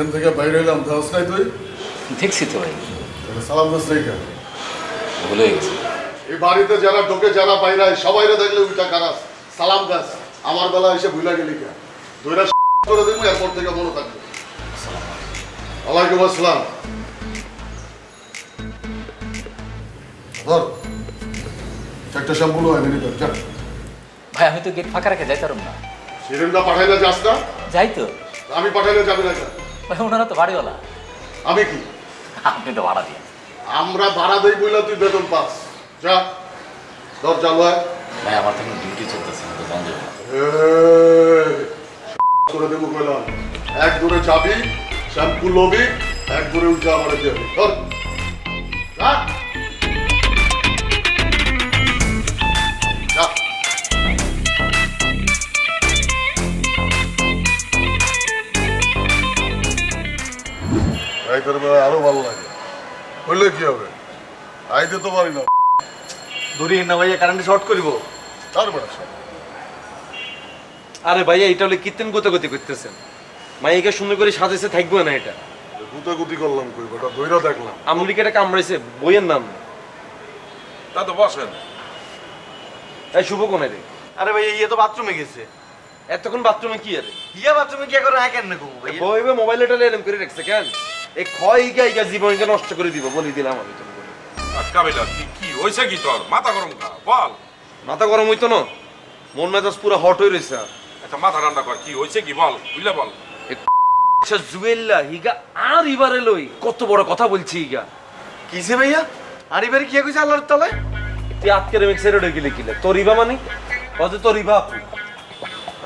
এখান থেকে বাইরে এলাম নাই তুই? দেখছি তো ভাই। সালাম দাস নাই কেন? ভুলে গেছি। এই বাড়িতে যারা ঢোকে যারা বাইরে সবাইরে দেখলে উল্টা সালাম আমার বেলা এসে ভুলা গেলি কেন? দুইটা করে দেবো এরপর থেকে মনে থাকবে। ওয়ালাইকুম আসসালাম। ধর একটা যা। ভাই আমি তো গেট ফাঁকা রেখে যাই পারব না। সিলিন্ডার পাঠাইলে যাস না? যাই তো। আমি পাঠাইলে যাবি না ওনারা তো বাড়িওয়ালা। আমি কি? আপনি তো ভাড়া দিয়ে। আমরা ভাড়া দেই বইলা তুই বেতন পাস। যা দরজা লয়। ভাই আমার তো ডিউটি চলতেছে তো বন্ধ করে দেবো কইলাম এক দূরে যাবি শ্যাম্পু লবি এক দূরে উঠে আমার যাবি ধর। এই তোর বেলা আরও ভালো লাগে। বললে কি হবে? আইতে তো পারি না। ধরি না ভাইয়া কারেন্টে শর্ট করিব? তার বেড়া সব আরে ভাইয়া এটা হলে কীর্তন গোতাগতি করতেছেন। মাইকে সুন্দর করে সাজাইছে থাকবে না এটা। গুতাগুতি করলাম কই বেটা দইরা দেখলাম। আমলিকাটা কামড়াইছে বইয়ের নাম। তা তো বসেন। এই শুভ কোনে রে। আরে ভাই ইয়ে তো বাথরুমে গেছে। এতক্ষণ বাথরুমে কি আরে? ইয়া বাথরুমে কি করে হ্যাঁ কেন না ঘুমো ভাই বইবে মোবাইলটা এরম করে রাখছে কেন? এই ক্ষয় ইগা ইগা জীবনকে নষ্ট করে দিব বলি দিলাম আমি তোর কাবিলা কি কি হয়েছে কি তোর? মাথা গরম বল। মাথা গরম হইতো না? মন মেজাজ পুরো হট হয়ে রয়েছে একটা মাথা ঠান্ডা কর কি হয়েছে কি বল বুঝলে বল। আচ্ছা জুয়েল্লা হিগা আর ইবারে লই। কত বড় কথা বলছি হিগা। কিসে ভাইয়া? আর কি কইছে আল্লাহর তলায় তুই আজকে রেমিক সেরে ডেকে লিখিলে তোর ইবা মানে? কত তোর ইবা আপু।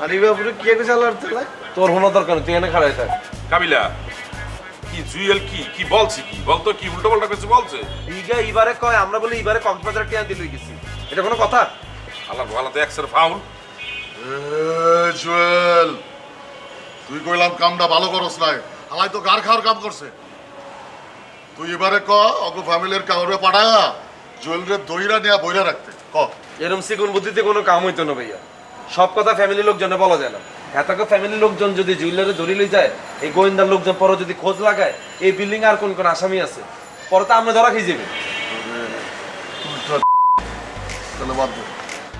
আর এবারে কি কইছে আল্লাহর তলায় তোর হনো দরকার তুই এনে খাড়াই থাক। কাবিলা কি জুয়েল কি? কি বলছি কি? বলতো কি? উল্টো পাল্টা কিছু বলছে? হিগা ইবারে কয় আমরা বলি ইবারে কক্সবাজার টিয়া দিলই গেছি। এটা কোনো কথা? আল্লাহ ভালো তো একসের ফাউল। জুয়েল তুই কইলাম কামটা ভালো করস নাই। হালাই তো গার খাওয়ার কাম করছে। তুই এবারে ক অগো ফ্যামিলির কাউরে পাঠায়া জুয়েলরে দইরা নিয়ে বইরা রাখতে। ক। এরম সিগুন বুদ্ধিতে কোনো কাম হইতো না ভাইয়া। সব কথা ফ্যামিলি লোকজনে বলা যায় না। এতকে ফ্যামিলি লোকজন যদি জুয়েলারে ধরে লই যায় এই গোয়েন্দার লোকজন পরে যদি খোঁজ লাগায় এই বিল্ডিং আর কোন কোন আসামি আছে? পরে তো আমরা ধরা খেয়ে যাবে।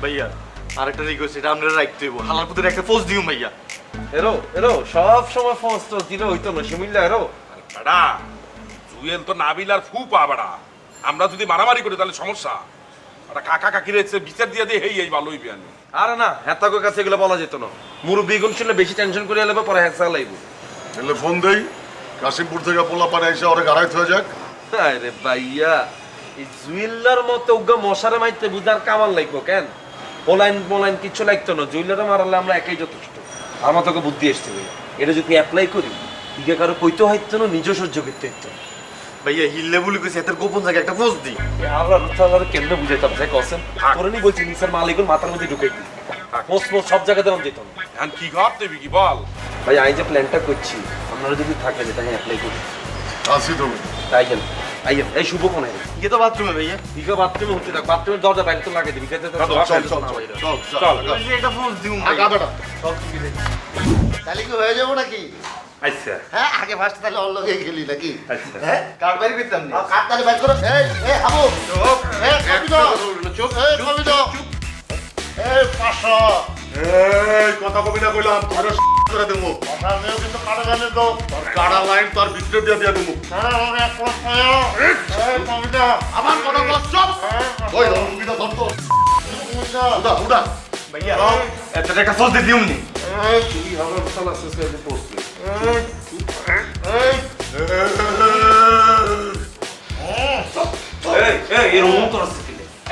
ভাইয়া আরেকটা রিকোয়েস্ট এটা আপনারা রাখতে হইব হালার পুত্রের একটা পোস্ট দিও ভাইয়া। এরো এরো সব সময় ফোন তো দিলে হইতো না শিমিল্লা এরো। বেড়া জুয়েল তো নাবিল আর ফু পা বেড়া। আমরা যদি মারামারি করি তাহলে সমস্যা। কাকা কাকি রয়েছে? বিচার দিয়ে দিয়ে হেই এই ভালো হইবে আমি আরে না হেতাকের কাছে এগুলো বলা যেত না। মুরব্বী গুণ শুনলে বেশি টেনশন করে এলে পরে হ্যাঁ লাইব তাহলে ফোন দেই কাশিমপুর থেকে পোলা পানে এসে ওরে গাড়াইতে হয়ে যাক। আরে ভাইয়া এই জুয়েলার মতো উগা মশারে মাইতে বুঝার কামাল লাগবো কেন? পোলাইন পোলাইন কিচ্ছু লাগতো না জুয়েলারে মারালে আমরা একাই যথেষ্ট। আমার তোকে বুদ্ধি এসছে ভাইয়া। এটা যদি অ্যাপ্লাই করি ইগে কারও কইতে হইতো না নিজে সহ্য করতে হইতো। ভাইয়া হিললে বলে কইছে এত গোপন জায়গায় একটা পোস্ট দি আল্লাহ রুতাল্লাহ কেমনে বুঝাইতাম স্যার কসেন তোরে নি বলছি নিসার মালিকুল মাথার মধ্যে ঢুকে দিই মোস্ট মোস্ট সব জায়গাতে আমি যেতাম এখন কি ঘর দেবি কি বল। ভাই আমি যে প্ল্যানটা করছি আপনারা যদি থাকে যেটা আমি অ্যাপ্লাই করি আসি তুমি তাই গেল আইয়েন এই শুভ কোনে ইয়ে তো বাথরুমে ভাইয়া। ইগে বাথরুমে হতে থাক। বাথরুমের দরজা বাইরে তো লাগিয়ে দিবি খেতে চল, চল চল চল চল চল। চল। একটা পোস্ট দিও আগা বেটা তাহলে কি হয়ে যাব নাকি? আচ্ছা। হ্যাঁ আগে ফার্স্ট তাহলে অন্য লগে খেলি নাকি? আচ্ছা। হ্যাঁ? কার বাড়ি করতাম না কার তাহলে বাইর করো? এই এই হাবু। এই কবি দাও। চুপ এই কবি দাও। এই পাঁচশো। এই কথা কবি না কইলাম তোরে করে দেবো। কথা মেয়েও কিন্তু কাটা জানে তো তোর কাড়া লাইন তোর ভিতরে দিয়ে দিয়ে দেবো। হ্যাঁ এক এই কবি দাও। আমার কথা বল চুপ। ওই কবি দাও উড়া উড়া ভাইয়া। এত একটা পোস্ট দিও নি এই তুই আমার সালা শেষ করে পোস্ট এই এই এই তোর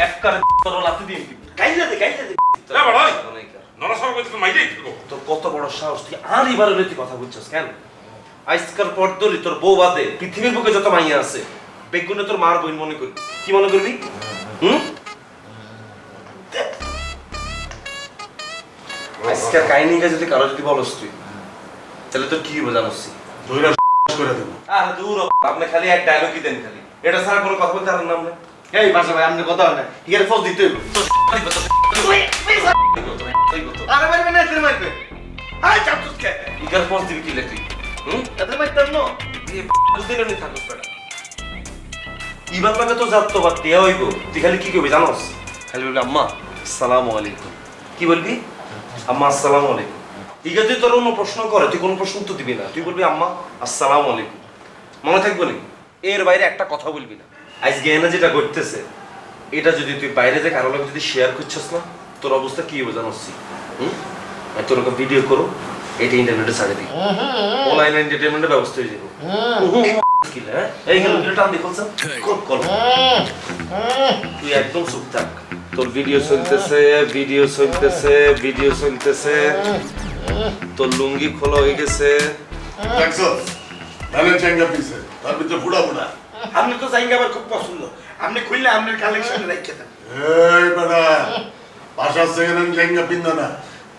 এক কারে তোর লাতি দিয়ে দিবি। কাইলা দে কাইলা দে। এ বাড়াই। নরসর কইতে তো মাইরে তোর কত বড় সাহস তুই আর এবারে তুই কথা বলছিস কেন? আজকাল পর তোর বউ বাদে পৃথিবীর বুকে যত মাইয়া আছে বেগুনে তোর মার বইন মনে করবি কি মনে করবি? হুম? আজকে কাহিনীটা যদি কারও যদি বলস তুই। তাহলে তোর কি বোঝানোস ধইরা করে দেবো। আরে দূর আপনি খালি এক ডায়লগই দেন খালি। এটা ছাড়া কোনো কথা বলতে পারেন না আপনি। এই পাশে ভাই আপনি কথা হয় না। ইয়ে পোস্ট দিতে হইব। আরে মারবে না এতে মারবে। হাই চাপ তুসকে ইকার পর দিবি কি লেখি হুম? এদের মাইতাম না বুঝদিলে নি থাকস বেটা। ইবার লাগে তো যাত বা দেয়া হইব। তুই খালি কি করবি জানোস? খালি বলবি আম্মা আসসালামু আলাইকুম। কি বলবি? আম্মা আসসালামু আলাইকুম। ঠিক আছে তোর কোনো প্রশ্ন করে তুই কোনো প্রশ্ন তো দিবি না। তুই বলবি আম্মা আসসালামু আলাইকুম। মনে থাকবে নি এর বাইরে একটা কথা বলবি না। আজকে এনে যেটা করতেছে এটা যদি তুই বাইরে যে কারও লোক যদি শেয়ার করছিস না তোর অবস্থা কি হবে জানোস? হুম? আমি তোর ভিডিও করো এটা ইন্টারনেটে ছাড়ে দিই অনলাইন এন্টারটেনমেন্টের ব্যবস্থা হয়ে যাবে। তুই একদম চুপ থাক। তোর ভিডিও চলতেছে ভিডিও চলতেছে ভিডিও চলতেছে। তোর লুঙ্গি খোলা হয়ে গেছে। দেখছ? তাহলে চেঙ্গা পিছে। তার ভিতরে ফুটা ফুটা আপনি তো জাইঙ্গা আমার খুব পছন্দ। আপনি খুললে আপনার কালেকশনে রেখে দেন। এই বেটা পাশার সেকেন্ড হ্যান্ড চেঙ্গা পিন্দা না।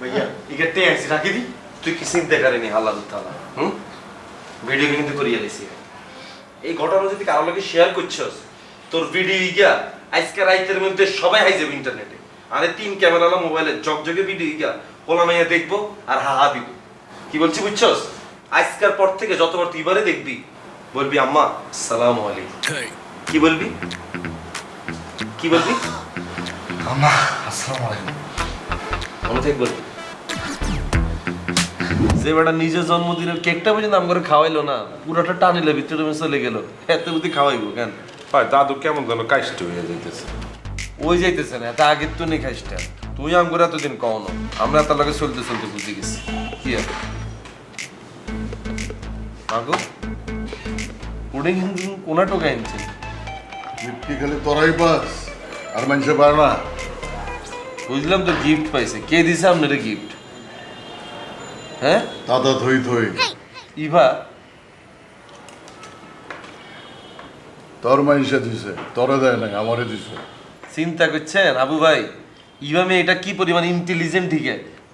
ভাইয়া ইকে টেন্স রাখি দি। তুই কি চিন্তা করেনি হাল্লা দুতালা হুম? ভিডিও কিন্তু করিয়ে দিছি। এই ঘটনা যদি কারও লাগে শেয়ার করছস তোর ভিডিও ইগা আজকে রাইতের মধ্যে সবাই হাই যাবে ইন্টারনেটে আরে তিন ক্যামেরালা মোবাইলে জগজগে ভিডিও ইগা। পোলা মাইয়া দেখব আর হা হা দিব। কি বলছি বুঝছস? আজকের পর থেকে যতবার তুই এবারে দেখবি বলবি আম্মা সালাম আলাইকুম। কি বলবি? কি বলবি? আম্মা আসসালামু আলাইকুম। মনে থাক বলবি। যে বেটা নিজের জন্মদিনের কেকটা পর্যন্ত আম করে খাওয়াইলো না পুরোটা টানিলে ভিতরে রুমে চলে গেল। এত বুদ্ধি খাওয়াইবো কেন? হয় দাদু কেমন যেন কাষ্ট হয়ে যাইতেছে। ওই যাইতেছে না তা আগের তো নেই খাইসটা তুই আম করে এতদিন কওনো আমরা তার লগে চলতে চলতে বুঝে গেছি। কি আর? মাগো পুডিং কিন্তু কোনা টোকা আনছে গিফট কি খালি তোরাই পাস আর মানুষে পায় না। বুঝলাম তো গিফট পাইছে। কে দিছে আপনার গিফট হ্যাঁ? দাদা থই থই। ইভা তোর মানুষে দিছে তোরে দেয় নাই আমারে দিছে। চিন্তা করছেন আবু ভাই? ইভামে এটা কি পরিমাণ ইন্টেলিজেন্ট ঠিক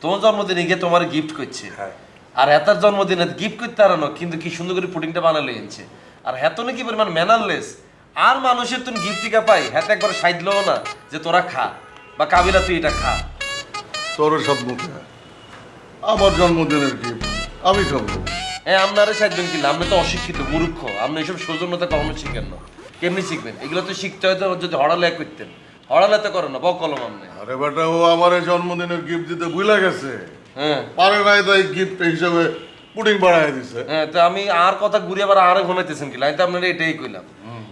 তোমার জন্মদিনে গিয়ে তোমার গিফট করছে। হ্যাঁ। আর এতার জন্মদিনে গিফট করতে আর কিন্তু কি সুন্দর করে পুডিংটা বানালে এনেছে। আর হেতনে কি পরিমাণ ম্যানারলেস আর মানুষের তুমি গিফট টিকা পাই হ্যাঁ একবার সাইডলো না যে তোরা খা বা কাবিলা তুই এটা খা। তোর সব মুখে। আমার জন্মদিনের গিফট আমি খাব হ্যাঁ আপনারা সাইডবেন কিনা আপনি তো অশিক্ষিত মূর্খ। আপনি এসব সৌজন্যতা কখনো শিখেন না। কেমনি শিখবেন? এগুলো তো শিখতে হয়তো যদি হড়ালেয়া করতেন। হড়ালেতে করো না বকলম আপনি। আরে বেটা ও আমার জন্মদিনের গিফট দিতে ভুলে গেছে। হ্যাঁ। পারে নাই তাই গিফট হিসেবে পুডিং বাড়াই দিছে। হ্যাঁ তো আমি আর কথা ঘুরে আবার আরে ঘুমাইতেছেন কি? আমি তো আপনারা এটাই কইলাম।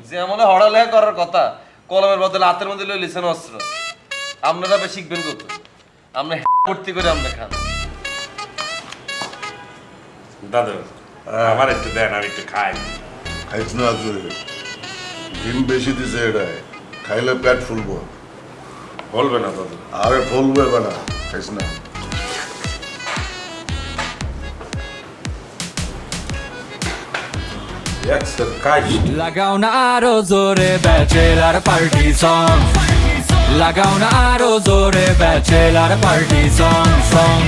যে আমাদের হড়ালেখা করার কথা কলমের বদলে হাতের মধ্যে লই লিছেন অস্ত্র। আপনারা আবার শিখবেন কত? আপনি ভর্তি করে আমরা খান। দাদু আমার একটু দেন আমি একটু খাই। খাইছ না তুই ডিম বেশি দিছে এটাই খাইলে পেট ফুলবো। বলবে না দাদু। আরে ফুলবে বেটা খাইছ না। লাগাও না আরও জোরে ব্যাচেলার পার্টি সং লাগাও না আরও জোরে ব্যাচেলার পার্টি সং সং